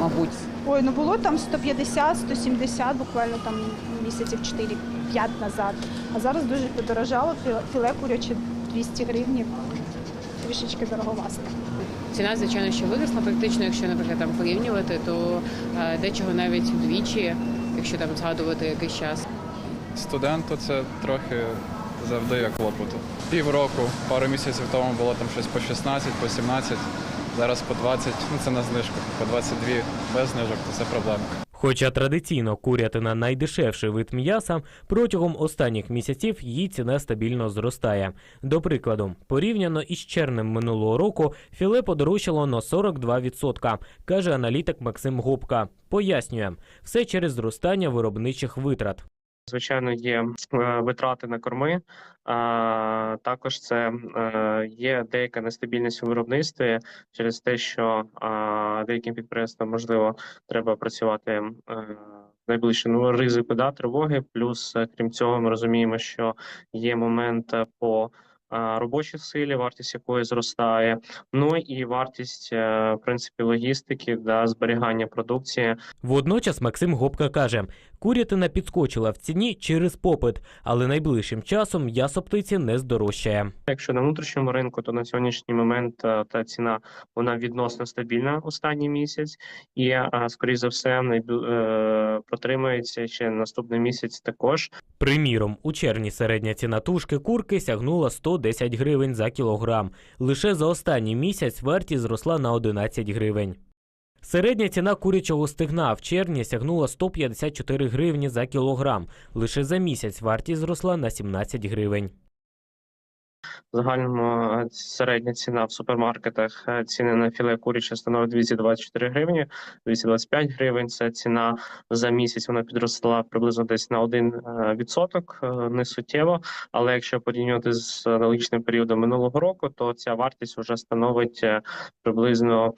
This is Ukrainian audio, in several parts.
мабуть. Ой, ну було там 150, 170, буквально там місяців 4-5 назад. А зараз дуже подорожало, філе- куряче 200 гривень, трішечки дороговасне. Ціна, звичайно, що виросла. Практично, якщо, наприклад, там порівнювати, то е, дечого навіть вдвічі, якщо там згадувати якийсь час. Студенту це трохи завдає клопоту. Півроку, пару місяців тому було там щось по 16, по 17, зараз по 20, ну це на знижку, по 22 без знижок, то це проблема. Хоча традиційно курятина найдешевший вид м'яса, протягом останніх місяців її ціна стабільно зростає. До прикладу, порівняно із червнем минулого року філе подорожчало на 42%, каже аналітик Максим Гопка. Пояснює, все через зростання виробничих витрат. Звичайно, є е, витрати на корми. А також це е, є деяка нестабільність у виробництві через те, що деяким підприємствам можливо треба працювати е, найближче ну, ризику да, тривоги. Плюс, е, крім цього, ми розуміємо, що є момент е, по робочій силі, вартість якої зростає. Ну і вартість е, в принципі логістики да, зберігання продукції. Водночас Максим Гопка каже, курятина підскочила в ціні через попит, але найближчим часом м'ясо птиці не здорожчає. Якщо на внутрішньому ринку, то на сьогоднішній момент е, та ціна вона відносно стабільна останній місяць, і е, скоріш за все е, протримається ще наступний місяць також. Приміром, у червні середня ціна тушки курки сягнула 110 гривень за кілограм. Лише за останній місяць вартість зросла на 11 гривень. Середня ціна курячого стигна в червні сягнула 154 гривні за кілограм. Лише за місяць вартість зросла на 17 гривень. В е, середня ціна в супермаркетах е, ціни на філе куряче становить 224 гривні, 225 гривень. Це ціна за місяць. Вона підросла приблизно десь на 1 е, відсоток, не суттєво. Але якщо порівнювати з аналогічним періодом минулого року, то ця вартість вже становить приблизно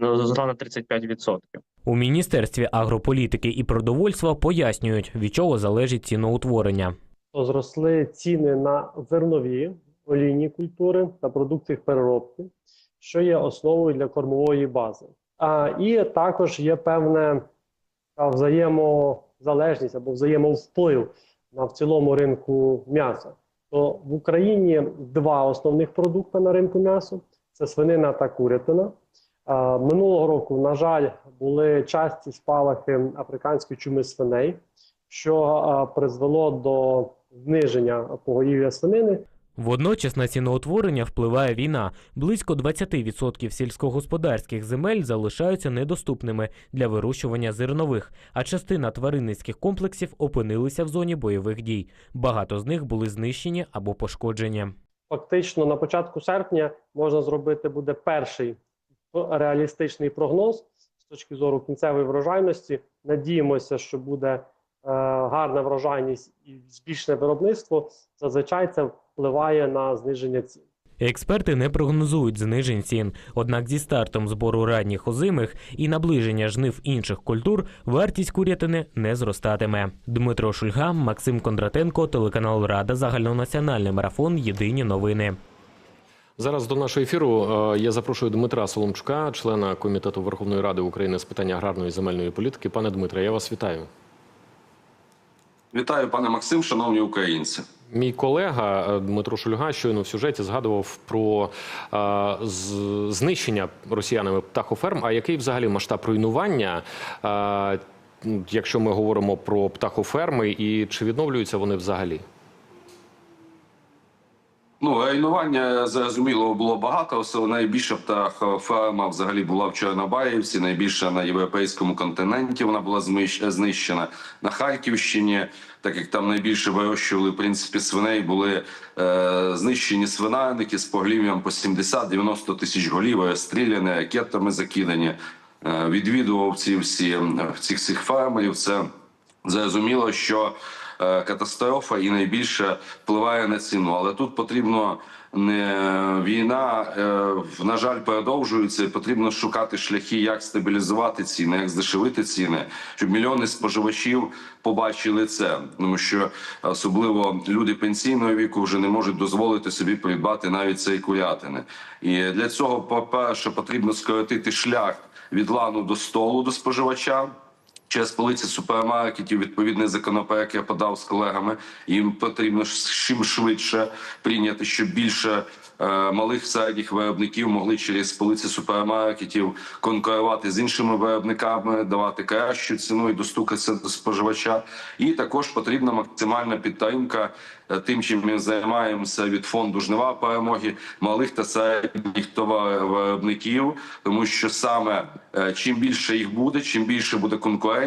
зросла на 35 відсотків. У Міністерстві агрополітики і продовольства пояснюють, від чого залежить ціноутворення. То зросли ціни на зернові олійні культури та продукти переробки, що є основою для кормової бази. А, і також є певна взаємозалежність або взаємовплив на в цілому ринку м'яса. То в Україні два основних продукти на ринку м'яса це свинина та курятина. Минулого року, на жаль, були часті спалахи африканської чуми свиней, що призвело до зниження поголів'я свинини. Водночас на ціноутворення впливає війна. Близько 20% сільськогосподарських земель залишаються недоступними для вирощування зернових, а частина тваринницьких комплексів опинилися в зоні бойових дій. Багато з них були знищені або пошкоджені. Фактично, на початку серпня можна зробити буде перший реалістичний прогноз з точки зору кінцевої врожайності. Надіємося, що буде гарна врожайність і збільшене виробництво. Зазвичай це впливає на зниження цін. Експерти не прогнозують знижень цін. Однак зі стартом збору ранніх озимих і наближення жнив інших культур вартість курятини не зростатиме. Дмитро Шульга, Максим Кондратенко, телеканал Рада, загальнонаціональний марафон. Єдині новини. Зараз до нашого ефіру е, я запрошую Дмитра Соломчука, члена комітету Верховної Ради України з питань аграрної і земельної політики. Пане Дмитре, я вас вітаю. Вітаю, пане Максим, шановні українці. Мій колега е, Дмитро Шульга щойно в сюжеті згадував про е, знищення росіянами птахоферм. А який взагалі масштаб руйнування, е, якщо ми говоримо про птахоферми, і чи відновлюються вони взагалі? Ну, руйнування зрозуміло було багато. Все найбільша птахоферма взагалі була в Чорнобаївці. Найбільша на європейському континенті. Вона була знищена на Харківщині. Так як там найбільше вирощували в принципі свиней, були е, знищені свинарники з поглів'ям по 70-90 тисяч голів, розстріляні, ракетами закидані. Е, відвідував ці всі е, цих цих фермерів. Це зрозуміло, що е, катастрофа і найбільше впливає на ціну. Але тут потрібно не війна, е, на жаль, продовжується. і Потрібно шукати шляхи, як стабілізувати ціни, як здешевити ціни, щоб мільйони споживачів побачили це. Тому що особливо люди пенсійного віку вже не можуть дозволити собі придбати навіть цей курятини. І для цього, по перше, потрібно скоротити шлях від лану до столу до споживача. Через полиці супермаркетів відповідний законопроект я подав з колегами. Їм потрібно чим швидше прийняти, щоб більше е, малих середніх виробників могли через полиці супермаркетів конкурувати з іншими виробниками, давати кращу ціну і достукатися до споживача. І також потрібна максимальна підтримка е, тим, чим ми займаємося від фонду жнива перемоги малих та середніх товаровиробників, тому що саме е, чим більше їх буде, чим більше буде конкуренція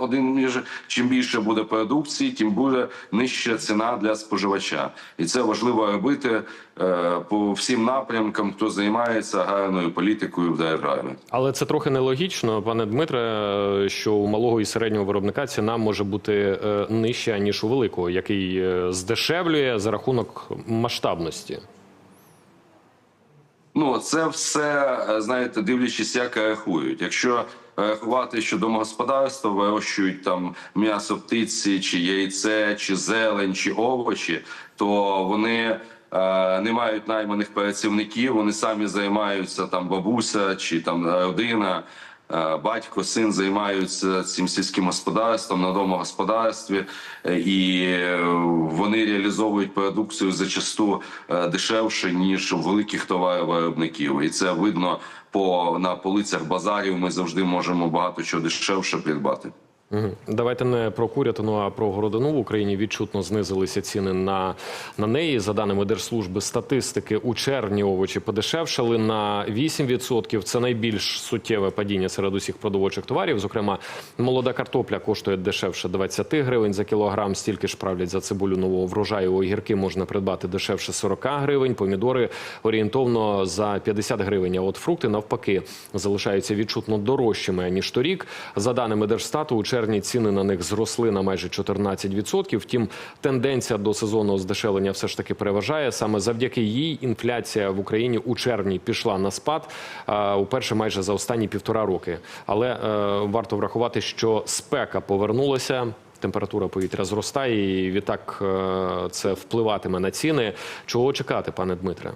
один між чим більше буде продукції, тим буде нижча ціна для споживача, і це важливо робити е, по всім напрямкам, хто займається гарною політикою в державі. Але це трохи нелогічно, пане Дмитре, що у малого і середнього виробника ціна може бути е, нижча ніж у великого, який е, здешевлює за рахунок масштабності. Ну це все е, знаєте, дивлячись, як рахують. Якщо рахувати, що домогосподарства вирощують там м'ясо птиці, чи яйце, чи зелень, чи овочі, то вони е, не мають найманих працівників. Вони самі займаються там бабуся чи там родина. Е, Батько, син займаються цим сільським господарством на домогосподарстві, е, і е, вони реалізовують продукцію зачасту дешевше ніж у великих товаровиробників. І це видно по на полицях базарів. Ми завжди можемо багато чого дешевше придбати. Давайте не про курятину, а про городину в Україні відчутно знизилися ціни на, на неї. За даними Держслужби статистики, у червні овочі подешевшали на 8%. Це найбільш суттєве падіння серед усіх продовольчих товарів. Зокрема, молода картопля коштує дешевше 20 гривень за кілограм. Стільки ж правлять за цибулю нового врожаю. Огірки можна придбати дешевше 40 гривень. Помідори орієнтовно за 50 гривень. А от фрукти навпаки залишаються відчутно дорожчими ніж торік. За даними Держстату, у червні ціни на них зросли на майже 14%. Втім, тенденція до сезонного здешевлення все ж таки переважає. Саме завдяки їй інфляція в Україні у червні пішла на спад уперше майже за останні півтора роки. Але е, варто врахувати, що спека повернулася. Температура повітря зростає, і відтак е, це впливатиме на ціни. Чого чекати, пане Дмитре?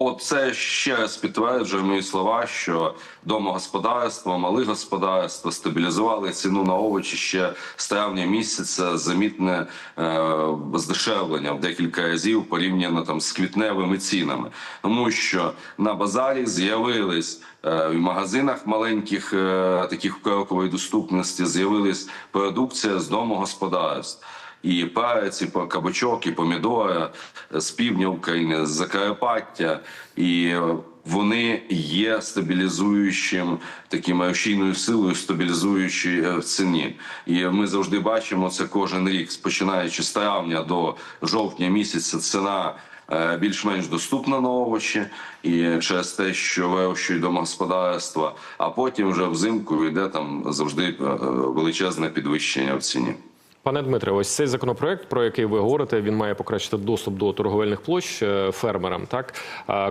Оце ще раз підтверджує мої слова, що домогосподарства, мали господарства стабілізували ціну на овочі ще з травня місяця. Замітне е, здешевлення в декілька разів порівняно там з квітневими цінами, тому що на базарі з'явились. е, В магазинах маленьких е, таких крокової доступності з'явилась продукція з домогосподарств. І перець, і кабачок, і помідори з півдня України, з Закарпаття, і е, вони є стабілізуючим таким рушійною силою, стабілізуючою е, в ціні. І ми завжди бачимо це кожен рік, починаючи з травня до жовтня місяця. Ціна е, більш-менш доступна на овочі, і через те, що вирощують домогосподарства, а потім вже взимку йде там завжди е, е, величезне підвищення в ціні. Пане Дмитре, ось цей законопроект, про який ви говорите, він має покращити доступ до торговельних площ е, фермерам. Так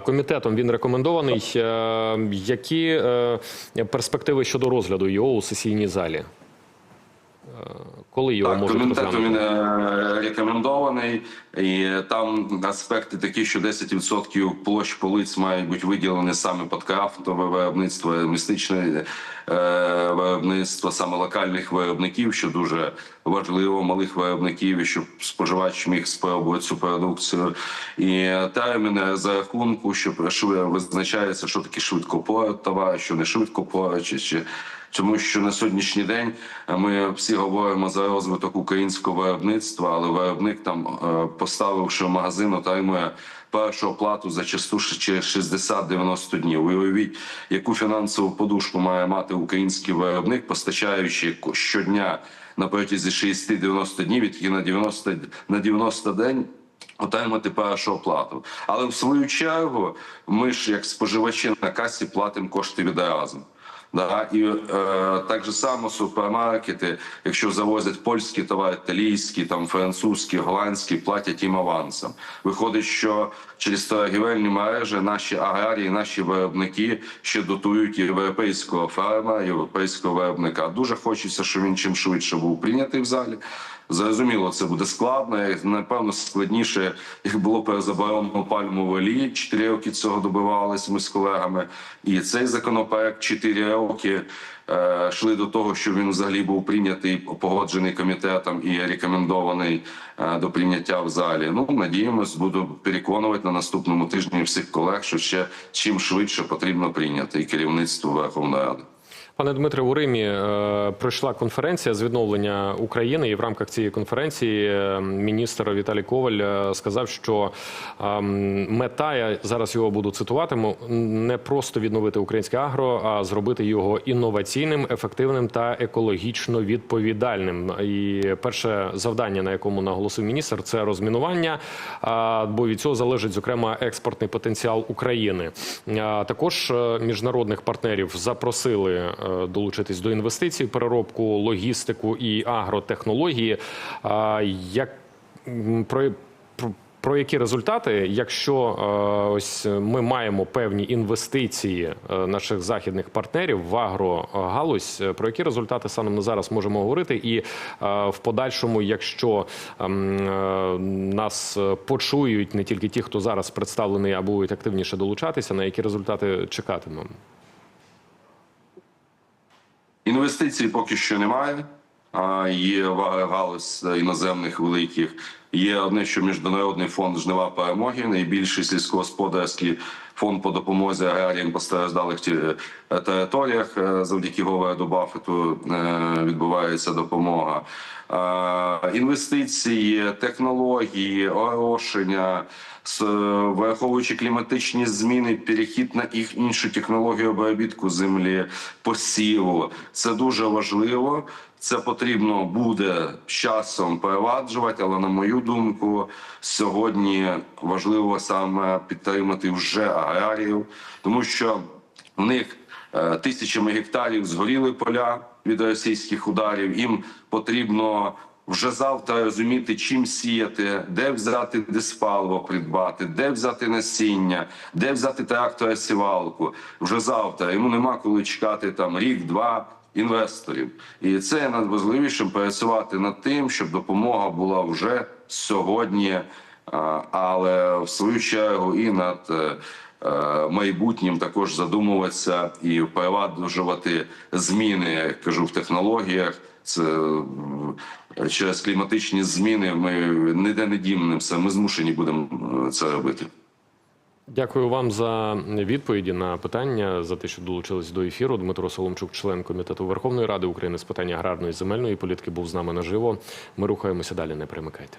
комітетом він рекомендований. Е, Які е, перспективи щодо розгляду його у сесійній залі? Е, Коли його Так, можуть він розглянути? е, рекомендований, і там аспекти такі, що 10% площ полиць мають бути виділені саме під крафтове виробництво, містичне е, виробництво, саме локальних виробників, що дуже важливо, малих виробників, і щоб споживач міг спробувати цю продукцію. І терміни за рахунку, що визначається, що таке швидкопорот товар, що не швидкопорот, чи, чи тому що на сьогоднішній день ми всі говоримо за розвиток українського виробництва, але виробник там, е, поставивши в магазин, отримує першу оплату за часту через 60-90 днів. Уявіть, яку фінансову подушку має мати український виробник, постачаючи щодня на протязі 60-90 днів, і тільки на 90, на 90 день отримати першу оплату. Але в свою чергу ми ж як споживачі на касі платимо кошти відразу. Да, і е, так же само супермаркети, якщо завозять польські товари, італійські, там французькі, голландські, платять їм авансом. Виходить, що через торгівельні мережі наші аграрії, наші виробники ще дотують європейського фермера, європейського виробника. Дуже хочеться, щоб він чим швидше був прийнятий в залі. Зрозуміло, це буде складно. Напевно, складніше, як було при заборону пальмової олії. Чотири роки цього добивалися ми з колегами. І цей законопроект чотири роки е, йшли до того, щоб він взагалі був прийнятий, погоджений комітетом і рекомендований е, до прийняття в залі. Ну надіємось, буду переконувати на наступному тижні всіх колег, що ще чим швидше потрібно прийняти і керівництво Верховної Ради. Пане Дмитре, у Римі е, пройшла конференція з відновлення України, і в рамках цієї конференції е, міністр Віталій Коваль е, сказав, що е, мета, я зараз його буду цитуватиму, не просто відновити українське агро, а зробити його інноваційним, ефективним та екологічно відповідальним. І перше завдання, на якому наголосив міністр, це розмінування. а, Бо від цього залежить зокрема експортний потенціал України. А, Також е, міжнародних партнерів запросили е, долучитись до інвестицій, в переробку, логістику і агротехнології. Як про про- які результати, якщо е, ось ми маємо певні інвестиції е, наших західних партнерів в агрогалузь, е, про які результати станом на зараз можемо говорити, і е, в подальшому, якщо ем, е, нас е, почують не тільки ті, хто зараз представлений, а будуть активніше долучатися, на які результати чекатимемо? Інвестицій поки що немає. Є галузь іноземних великих. Є одне, що міжнародний фонд жнива перемоги, найбільший сільськогосподарський фонд по допомозі аграріям постраждалих е, територіях. Е, Завдяки Говарду Баффету е, відбувається допомога. Е, Інвестиції, технології, орошення, враховуючи кліматичні зміни, перехід на їх іншу технологію обробітку землі, посіву. Це дуже важливо. Це потрібно буде з часом переваджувати, але на мою думку, сьогодні важливо саме підтримати вже аграріїв, тому що в них е, тисячами гектарів згоріли поля від російських ударів. Їм потрібно вже завтра розуміти, чим сіяти, де взяти диспаливо придбати, де взяти насіння, де взяти трактора сівалку. Вже завтра йому нема коли чекати там рік-два інвесторів. І це є найважливішим працювати над тим, щоб допомога була вже сьогодні, але в свою чергу і над е, е, майбутнім також задумуватися і впроваджувати зміни, як кажу, в технологіях. Це е, через кліматичні зміни. Ми ніде не дімнемося. Ми змушені будемо е, це робити. Дякую вам за відповіді на питання за те, що долучились до ефіру. Дмитро Соломчук, член комітету Верховної Ради України з питань аграрної і земельної політики, був з нами наживо. Ми рухаємося далі. Не примикайте.